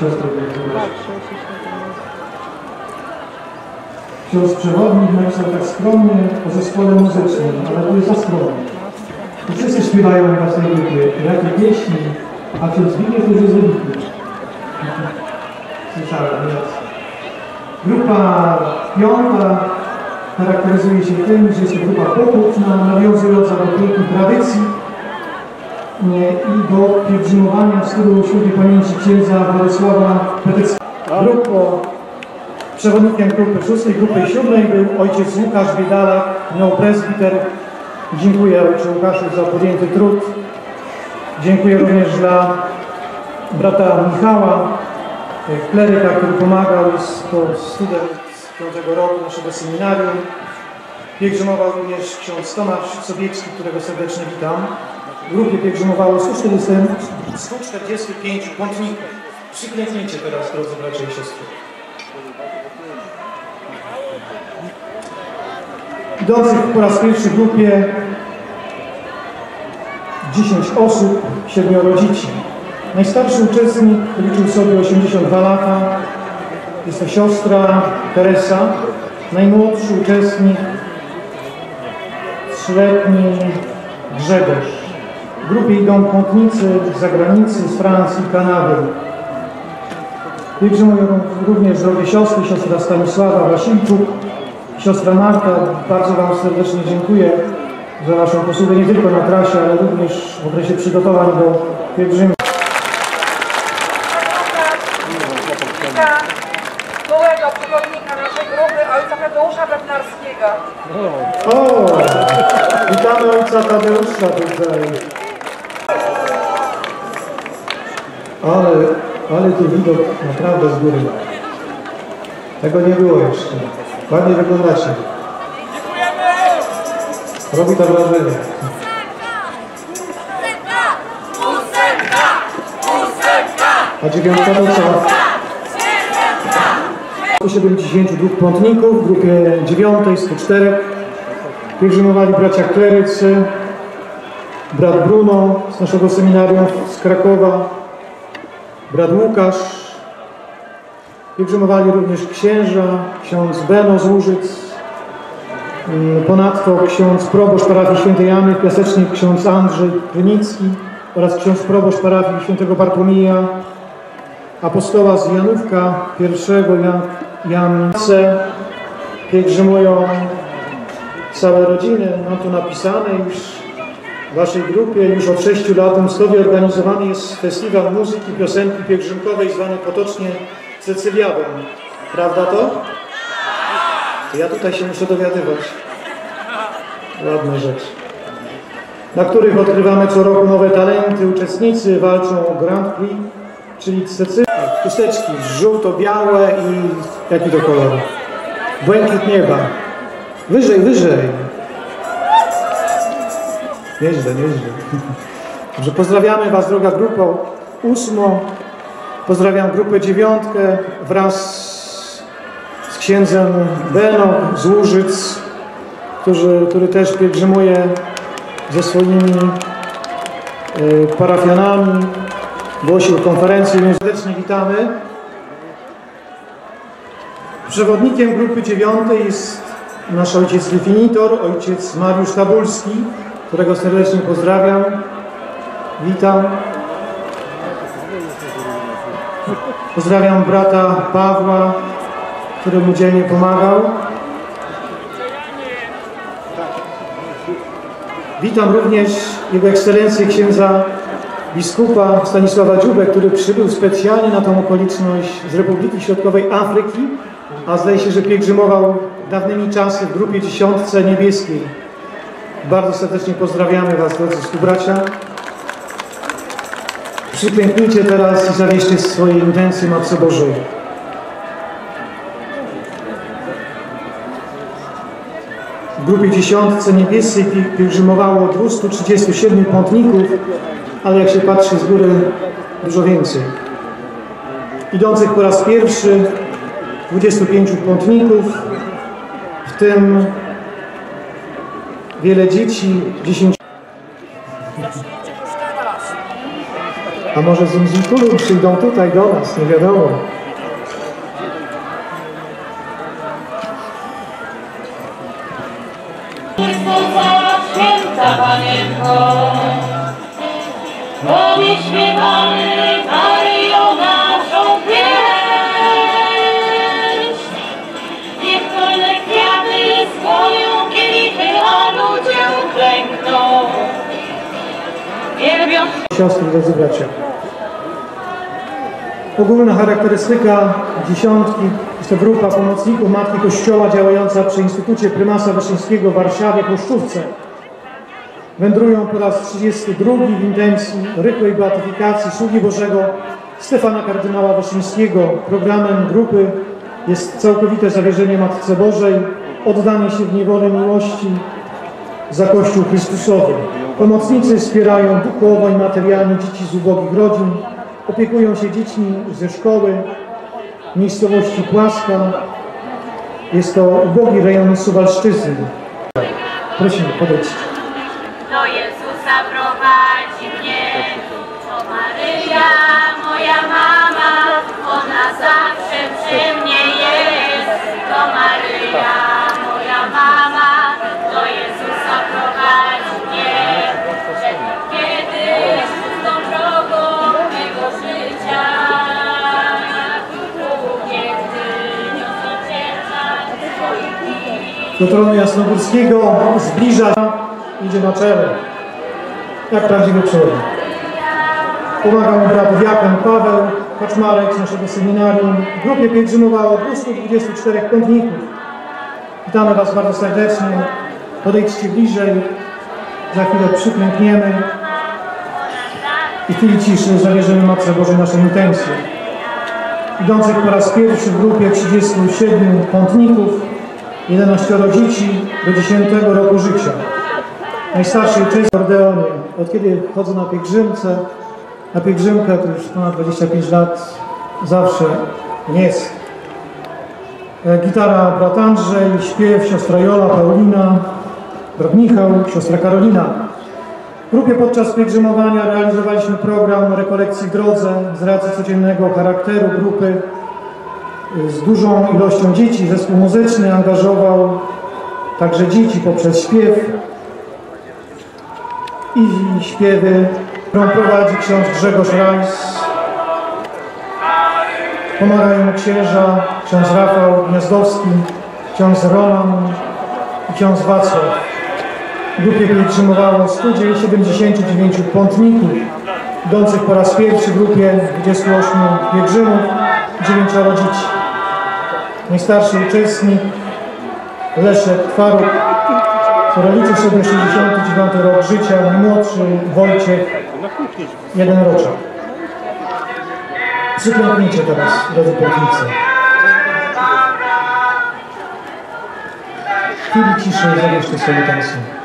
siostry. Ksiądz przewodnik napisał tak skromnie o zespole muzycznym, ale to jest za skromnie. Wszyscy śpiewają na tej grupie, jakie pieśni, a ksiądz Zbigniew już jest wybitny. Słyszałem, jest. Grupa piąta charakteryzuje się tym, że jest to grupa pochówna, nawiązująca do pięknej tradycji i do pielgrzymowania w stylu świętej pamięci księdza Władysława Peteckiego. Grupą, przewodnikiem grupy szóstej, grupy siódmej był ojciec Łukasz Biedalak, neopresbiter. Dziękuję ojcu Łukaszu za podjęty trud. Dziękuję również dla brata Michała, e, kleryka, który pomagał, jest to student z piątego roku naszego seminarium. Pielgrzymował również ksiądz Tomasz Sobiecki, którego serdecznie witam. Grupie pielgrzymowało 140, 145 pątników. Przyklęknijcie teraz, drodzy bracia i siostry. Idących po raz pierwszy w grupie 10 osób, 7 dzieci. Najstarszy uczestnik liczył sobie 82 lata. Jest to siostra Teresa. Najmłodszy uczestnik trzyletni Grzegorz. W grupie idą pątnicy z zagranicy, z Francji, Kanady. Pielgrzymują również drogie siostry, siostra Stanisława Wasilczuk, siostra Marta. Bardzo Wam serdecznie dziękuję za Waszą posługę nie tylko na trasie, ale również w okresie przygotowań do pielgrzymki. Wita byłego przewodnika naszej grupy, ojca Tadeusza Bednarskiego. O! Witamy ojca Tadeusza tutaj. Ale, ale tu widok naprawdę z góry. Tego nie było jeszcze. Ładnie wyglądacie. Robi to wrażenie. A dziewiątka to co? 172 pątników w grupie dziewiątej, 104. Pielgrzymowali bracia klerycy, brat Bruno z naszego seminarium z Krakowa, brat Łukasz. Pielgrzymowali również księża, ksiądz Beno z Łużyc, Mm, Ponadto ksiądz proboszcz parafii świętej Anny w Piasecznie, ksiądz Andrzej Krynicki oraz ksiądz proboszcz parafii świętego Bartłomieja, apostoła z Janówka pierwszego Jan, Jance. Pielgrzymują całe rodziny. Mam tu napisane już w Waszej grupie już od 6 lat w organizowany jest festiwal muzyki piosenki pielgrzymkowej zwany potocznie Cecyliadą. Prawda to? To ja tutaj się muszę dowiadywać. Ładna rzecz. Na których odkrywamy co roku nowe talenty. Uczestnicy walczą o Grand Prix, czyli Cecylia. Chusteczki żółto-białe i jaki to kolor? Błękit nieba. Wyżej, wyżej. Nieźle, nieźle. Dobrze, pozdrawiamy Was, droga grupo ósmo. Pozdrawiam grupę dziewiątkę wraz z księdzem Beno z Łużyc, który, który też pielgrzymuje ze swoimi y, parafianami. Głosił konferencję, więc serdecznie witamy. Przewodnikiem grupy dziewiątej jest nasz ojciec definitor, ojciec Mariusz Tabulski, którego serdecznie pozdrawiam. Witam. Pozdrawiam brata Pawła, który mu dzielnie pomagał. Witam również Jego Ekscelencję księdza biskupa Stanisława Dziubę, który przybył specjalnie na tą okoliczność z Republiki Środkowej Afryki, a zdaje się, że pielgrzymował dawnymi czasy w grupie dziesiątce niebieskiej. Bardzo serdecznie pozdrawiamy Was, drodzy współbracia. Przyklęknijcie teraz i zawieźcie swoje intencje Matce Bożej. W grupie dziesiątce niebieskiej pi- pielgrzymowało 237 pątników, ale jak się patrzy z góry, dużo więcej. Idących po raz pierwszy 25 pątników, w tym wiele dzieci, 10 A może z Inzikulu przyjdą tutaj do nas, nie wiadomo. Siostry, drodzy bracia. Ogólna charakterystyka dziesiątki jest to grupa pomocników Matki Kościoła działająca przy Instytucie Prymasa Wyszyńskiego w Warszawie Kosztówce. Wędrują po raz 32 w intencji rychłej beatyfikacji sługi Bożego Stefana Kardynała Wyszyńskiego. Programem grupy jest całkowite zawierzenie Matce Bożej, oddanie się w niewolę miłości za Kościół Chrystusowy. Pomocnicy wspierają duchowo i materialnie dzieci z ubogich rodzin, opiekują się dziećmi ze szkoły miejscowości Płaska. Jest to ubogi rejon Suwalszczyzny. Prosimy, podejdźcie. do Jezusa prowadzi mnie. To Maryja, moja mama, ona zawsze przy mnie jest. To Maryja, Do tronu Jasnogórskiego zbliża, idzie na czele, jak prawdziwy przewodnik. Pomaga mu brat Diakon Paweł Kaczmarek z naszego seminarium. W grupie pielgrzymowało 224 pątników. Witamy Was bardzo serdecznie. Podejdźcie bliżej. Za chwilę przyklękniemy. I w chwili ciszy zawierzymy Matce Bożej naszą intencję. Idących po raz pierwszy w grupie 37 pątników, 11 dzieci do 10 roku życia. Najstarszy uczestnik w Ordeonie. Od kiedy chodzę na pielgrzymce, na pielgrzymkę to już ponad 25 lat, zawsze jest. E, Gitara brat Andrzej, śpiew siostra Jola, Paulina, brat Michał, siostra Karolina. W grupie podczas pielgrzymowania realizowaliśmy program rekolekcji w drodze z racji codziennego charakteru grupy z dużą ilością dzieci. Zespół muzyczny angażował także dzieci poprzez śpiew i śpiewy, którą prowadzi ksiądz Grzegorz Rajs. Pomagają księża, ksiądz Rafał Gniazdowski, ksiądz Roman i ksiądz Wacław. W grupie pielgrzymowało 179 pątników, idących po raz pierwszy w grupie 28 pielgrzymów, 9 dzieci. Najstarszy uczestnik Leszek Twaruk, który liczy sobie 69 rok życia, najmłodszy Wojciech, jeden roczek. Przyklęknijcie teraz, drodzy płatnicy. W chwili ciszy zabierzcie sobie tańce.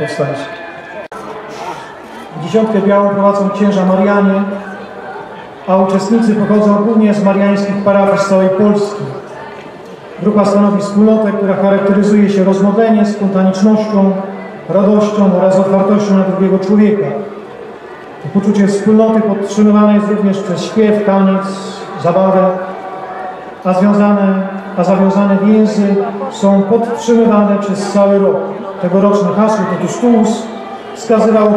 Powstańcie. Dziesiątkę białą prowadzą księża Marianie, a uczestnicy pochodzą głównie z mariańskich parafii z całej Polski. Grupa stanowi wspólnotę, która charakteryzuje się rozmodleniem, spontanicznością, radością oraz otwartością na drugiego człowieka. To poczucie wspólnoty podtrzymywane jest również przez śpiew, taniec, zabawę, a, związane, a zawiązane więzy są podtrzymywane przez cały rok. Tegoroczne hasło Totus wskazywało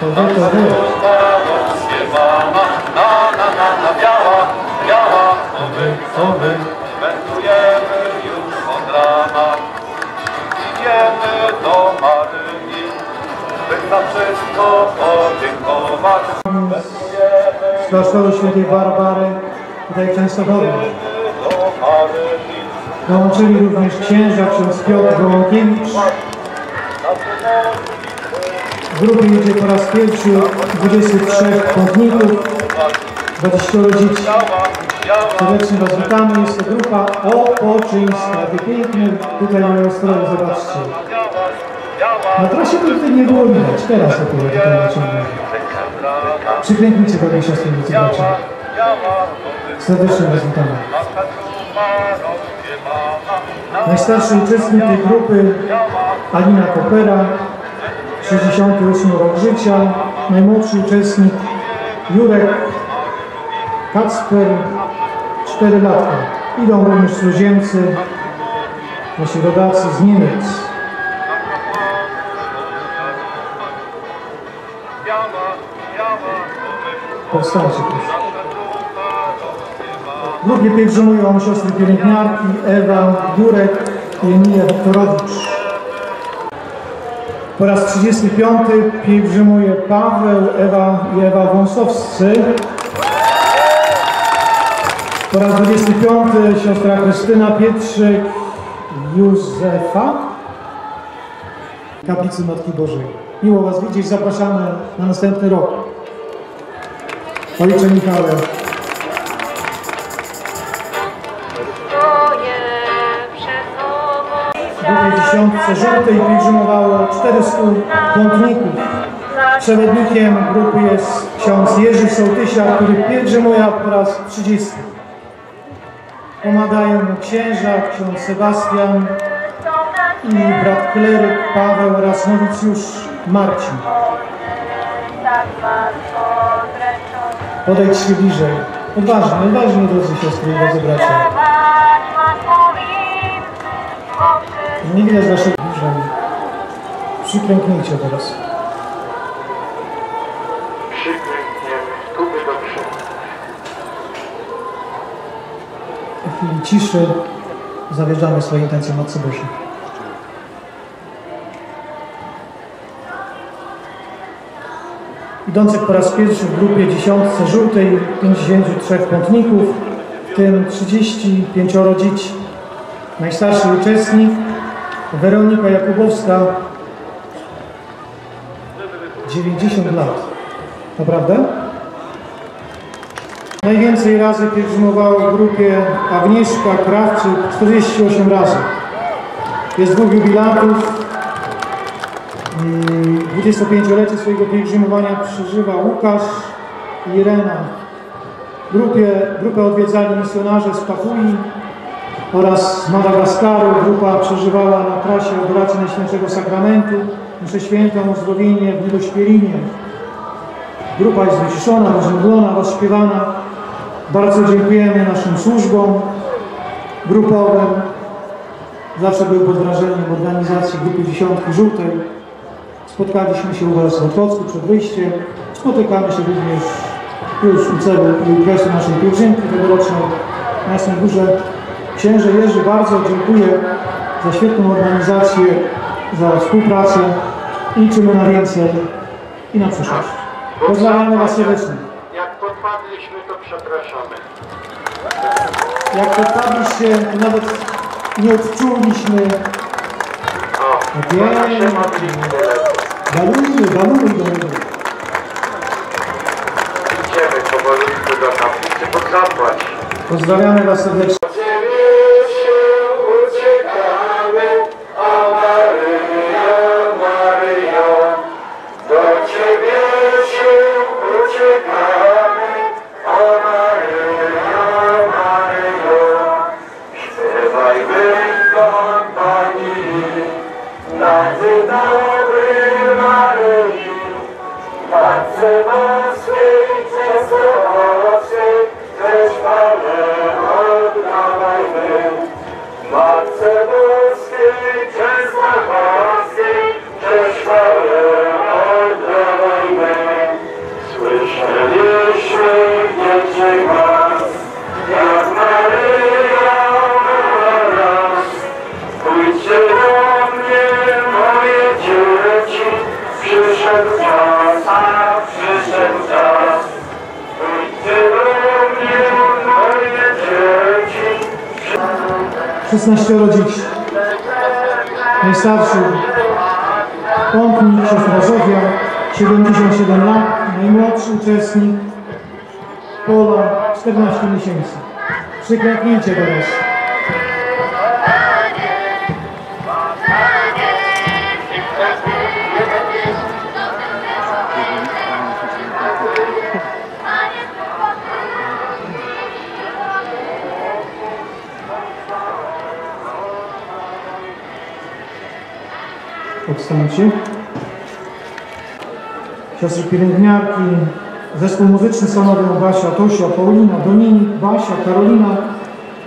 to wy, to wy. Z świętej Barbary tutaj w Częstochowie. Dołączyli również księża ksiądz Piotr Gołąkiewicz. W grupie idzie po raz pierwszy 23 pątników, 20 dzieci. Serdecznie Was witamy. Jest to grupa opoczyńska. Jakie piękne tutaj mają stroje, zobaczcie. Na trasie to tutaj nie było widać. Teraz dopiero tutaj naciągnie. Przyklęknijcie tej siostry, biała, biała, Serdecznie Was witamy. Najstarszy uczestnik tej grupy Alina Kopera, 68 rok życia. Najmłodszy uczestnik Jurek Kacper, 4 lata. Idą również cudzoziemcy, nasi rodacy z Niemiec. Powstańcie proszę. Grupie pielgrzymują siostry pielęgniarki Ewa, Jurek i Emilia Wiktorowicz. Po raz 35 pielgrzymuje Paweł, Ewa i Ewa Wąsowscy. Po raz 25 siostra Krystyna Pietrzyk, Józefa. Kaplicy Matki Bożej. Miło Was widzieć, zapraszamy na następny rok. Ojcze Michale, w drugiej dziesiątce żółtej pielgrzymowało 400 pątników. Przewodnikiem grupy jest ksiądz Jerzy Sołtysia, który pielgrzymuje po raz 30. Pomagają mu księża, ksiądz Sebastian i brat kleryk Paweł oraz nowicjusz Marcin. Tak was odręczony. Podejdźcie bliżej. Odważnie, odważnie drodzy siostry i drodzy bracia. Nie widać waszych bliżej. Przyklęknijcie teraz. Przyklękniemy, tuby do przodu. W chwili ciszy zawierzamy swoje intencje Matce Bożej. Idących po raz pierwszy w grupie dziesiątce żółtej 53 pątników, w tym 35 dzieci. Najstarszy uczestnik Weronika Jakubowska 90 lat. Naprawdę? Najwięcej razy pielgrzymowała w grupie Agnieszka Krawczyk 48 razy. Jest dwóch jubilatów. Mm, 25-lecie swojego pielgrzymowania przeżywa Łukasz i Irena. Grupie, grupę odwiedzali misjonarze z Papui oraz z Madagaskaru. Grupa przeżywała na trasie adoracji Najświętszego Sakramentu, mszę świętą, uzdrowienie w Niedośpielinie. Grupa jest wyciszona, rozmodlona, rozśpiewana. Bardzo dziękujemy naszym służbom grupowym. Zawsze był pod wrażeniem organizacji grupy Dziesiątki Żółtej. Spotkaliśmy się u Was w Otwocku przed wyjściem. Spotykamy się również już u celu i u kresu naszej pielgrzymki tegorocznej na Jasnej Górze. Księże Jerzy, bardzo dziękuję za świetną organizację, za współpracę i liczymy na więcej i na przyszłość. Pozdrawiamy Was serdecznie. Jak podpadliśmy, to przepraszamy. Jak podpadliście, to nawet nie odczuliśmy. O, Wiem. Waluny, waluny. Idziemy powolutku do kaplicy, bo zapłać. Pozdrawiamy Was serdecznie. 16 dzieci. Najstarszy pątnik, siostra Zofia, 77 lat. Najmłodszy uczestnik Pola 14 miesięcy. Przyklęknięcie teraz. Odstańcie. Siostry pielęgniarki, zespół muzyczny stanowią Basia, Tosia, Paulina, Dominik, Basia, Karolina,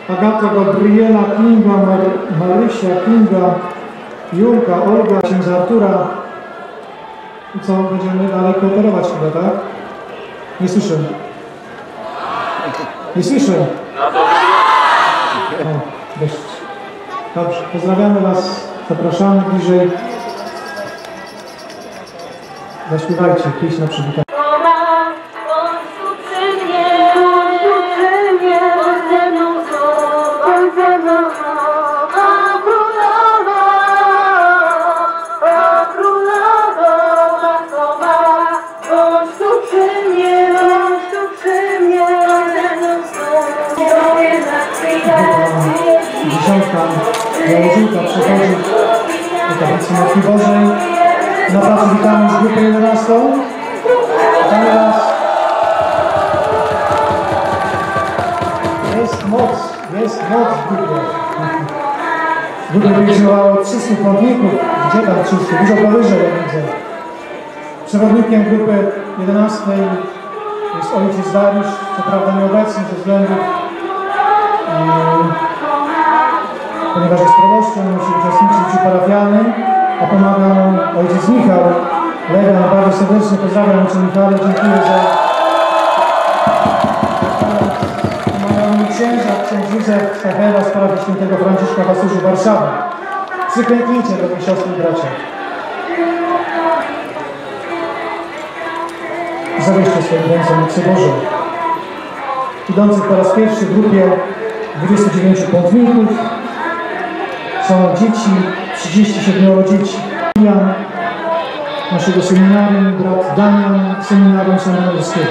Agata, Gabriela, Kinga, Mar Marysia, Kinga, Julka, Olga, księdza Artura. I co, będziemy dalej kooperować chyba, tak? Nie słyszę. Nie słyszę. O. Dobrze, pozdrawiamy Was, zapraszamy bliżej. Zaśpiewajcie, pieśń na przywitanie. Dziesiątka, założynka przechodzi do tablicy Matki Bożej. Na placu witamy z grupę 11. Witamy. Jest moc, jest moc w grupie. W grupie wyjeżdżało 300 płatników. Gdzie tam 300? Dużo powyżej, widzę. Przewodnikiem grupy 11 jest ojciec Dariusz, co prawda nieobecny ze względów ponieważ jest proboszczem, musi uczestniczyć w życiu parafialnym, a pomaga mu ojciec Michał. Legan, bardzo serdecznie pozdrawiam ojcze Michale, dziękuję za pomagają mi księża, ksiądz Józef Stachela z parafii świętego Franciszka w Asurzu Warszawa. Przyklęknijcie, drogie siostry i bracia. Zawieźcie swoim ręce mocy Boże. Idących po raz pierwszy w grupie 29 pątników są dzieci, 37 dzieci. Jan, naszego seminarium, brat Damian, seminarium seminarskiego.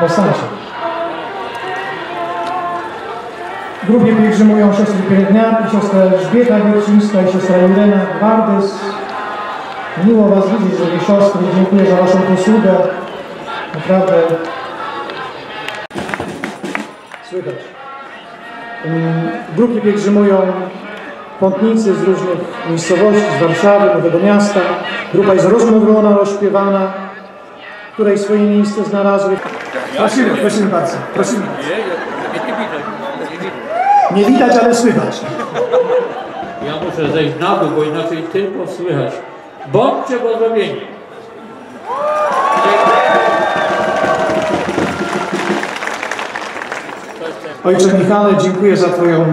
Powstańcie. W grupie pielgrzymują siostry pielęgniarki, siostra Elżbieta Wiercińska i siostra Irena Gwardys. Miło Was widzieć, drogie siostry. Dziękuję za Waszą posługę. Naprawdę słychać. Ym, W grupie pielgrzymują pątnicy z różnych miejscowości, z Warszawy, Nowego Miasta. Grupa jest rozmówiona, rozśpiewana, której swoje miejsce znalazły. Prosimy, prosimy bardzo. Prosimy. Nie widać, ale słychać. Ja muszę zejść na dół, bo inaczej tylko słychać. Bądźcie pozdrowieni. Ojcze Michale, dziękuję za Twoją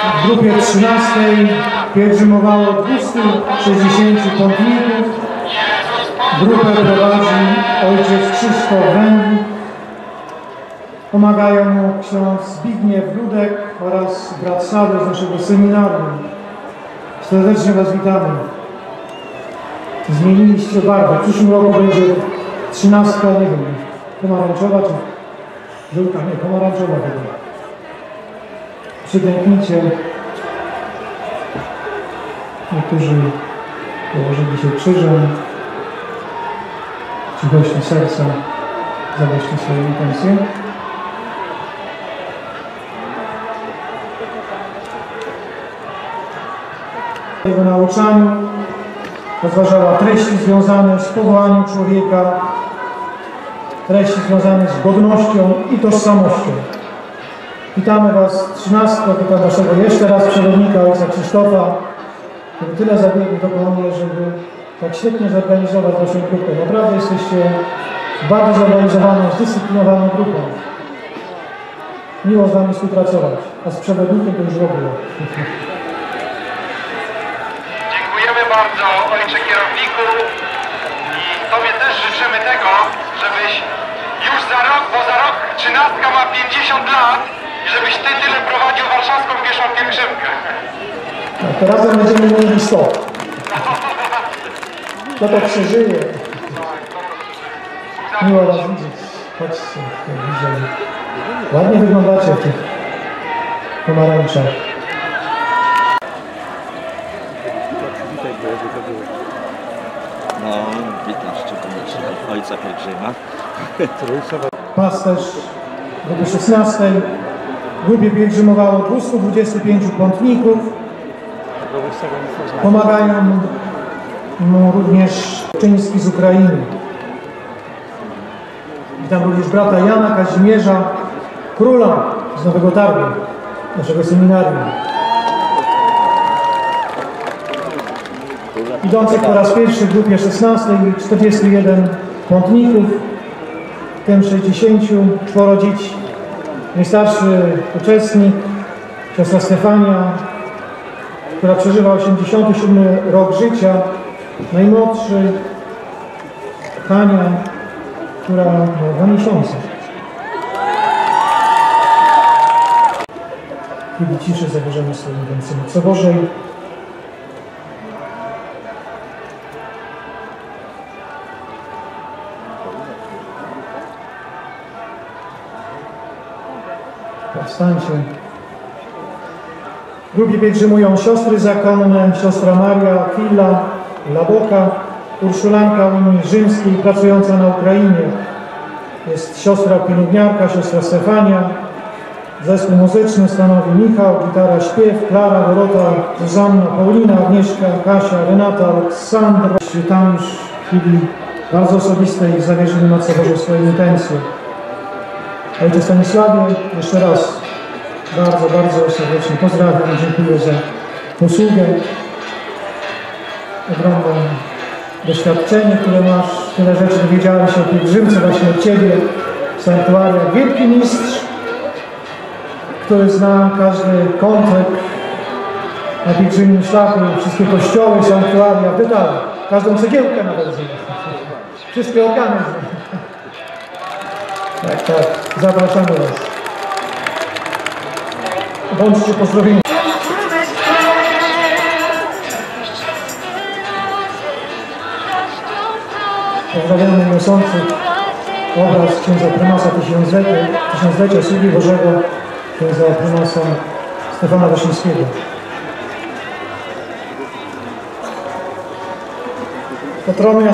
W grupie 13 pielgrzymowało 260 pątników. Grupę prowadzi ojciec Krzysztof Węglik. Pomagają mu ksiądz Zbigniew Ludek oraz brat Sady z naszego seminarium. Serdecznie Was witamy. Zmieniliście barwę. W przyszłym roku będzie trzynastka, nie wiem, pomarańczowa czy żółta, nie, pomarańczowa chyba. Przyklęknijcie. Niektórzy położyli się krzyżem. Cichości serca. Zabierzcie swoje intencje. Jego nauczaniu rozważała treści związane z powołaniem człowieka, treści związane z godnością i tożsamością. Witamy Was trzynastko, witam Waszego jeszcze raz przewodnika, ojca Krzysztofa, który tyle zabiegł do mnie, żeby tak świetnie zorganizować Waszą grupę. Naprawdę jesteście bardzo zorganizowaną, zdyscyplinowaną grupą. Miło z Wami współpracować, a z przewodnikiem to już w ogóle. Dziękujemy bardzo ojcze kierowniku i Tobie też życzymy tego, żebyś już za rok, bo za rok trzynastka ma 50 lat żebyś Ty tyle prowadził warszawską pieszą pielgrzymkę. Tak, to razem będziemy mieli 100. Kto to przeżyje? Miło Was widzieć. Chodźcie, jak widzieli. Ładnie wyglądacie w tych pomarańczach. No, witam szczególnie ojca pielgrzyma. Pasterz w grupie 16. Grupie pielgrzymowało 225 pątników. Pomagają mu również czyński z Ukrainy. Witam również brata Jana Kazimierza Króla z Nowego Targu, naszego seminarium. Idących po raz pierwszy w grupie 16 41 pątników, w tym 64 dzieci. Najstarszy uczestnik, siostra Stefania, która przeżywa 87 rok życia. Najmłodszy, Hania, która ma dwa miesiące. Chwili ciszy zabierzemy sobie więcej co Bożej. Powstańcie. W grupie pielgrzymują siostry zakonne, siostra Maria Fila, Laboka, Urszulanka Unii Rzymskiej pracująca na Ukrainie. Jest siostra pielęgniarka, siostra Stefania. Zespół muzyczny stanowi Michał, gitara, śpiew, Klara, Dorota, Zuzanna, Paulina, Agnieszka, Kasia, Renata, Aleksandra. Tam już w chwili bardzo osobistej zawierzyli Matce Boże swoje intencje. Ojcze Stanisławie, jeszcze raz bardzo, bardzo serdecznie pozdrawiam i dziękuję za usługę, ogromne doświadczenie, które masz, tyle rzeczy dowiedziałem się o pielgrzymce właśnie od Ciebie w sanktuariach. Wielki mistrz, który zna każdy kątek na pielgrzymim szlaku, wszystkie kościoły, sanktuaria, detalach, każdą cegiełkę nawet. Wszystkie organy. Tak, tak. Zapraszamy Was. Bądźcie pozdrowieni. Pozdrawiamy niosących obraz księdza prymasa tysiąclecia, tysiąclecia sługi Bożego, księdza prymasa Stefana Wyszyńskiego. Patrony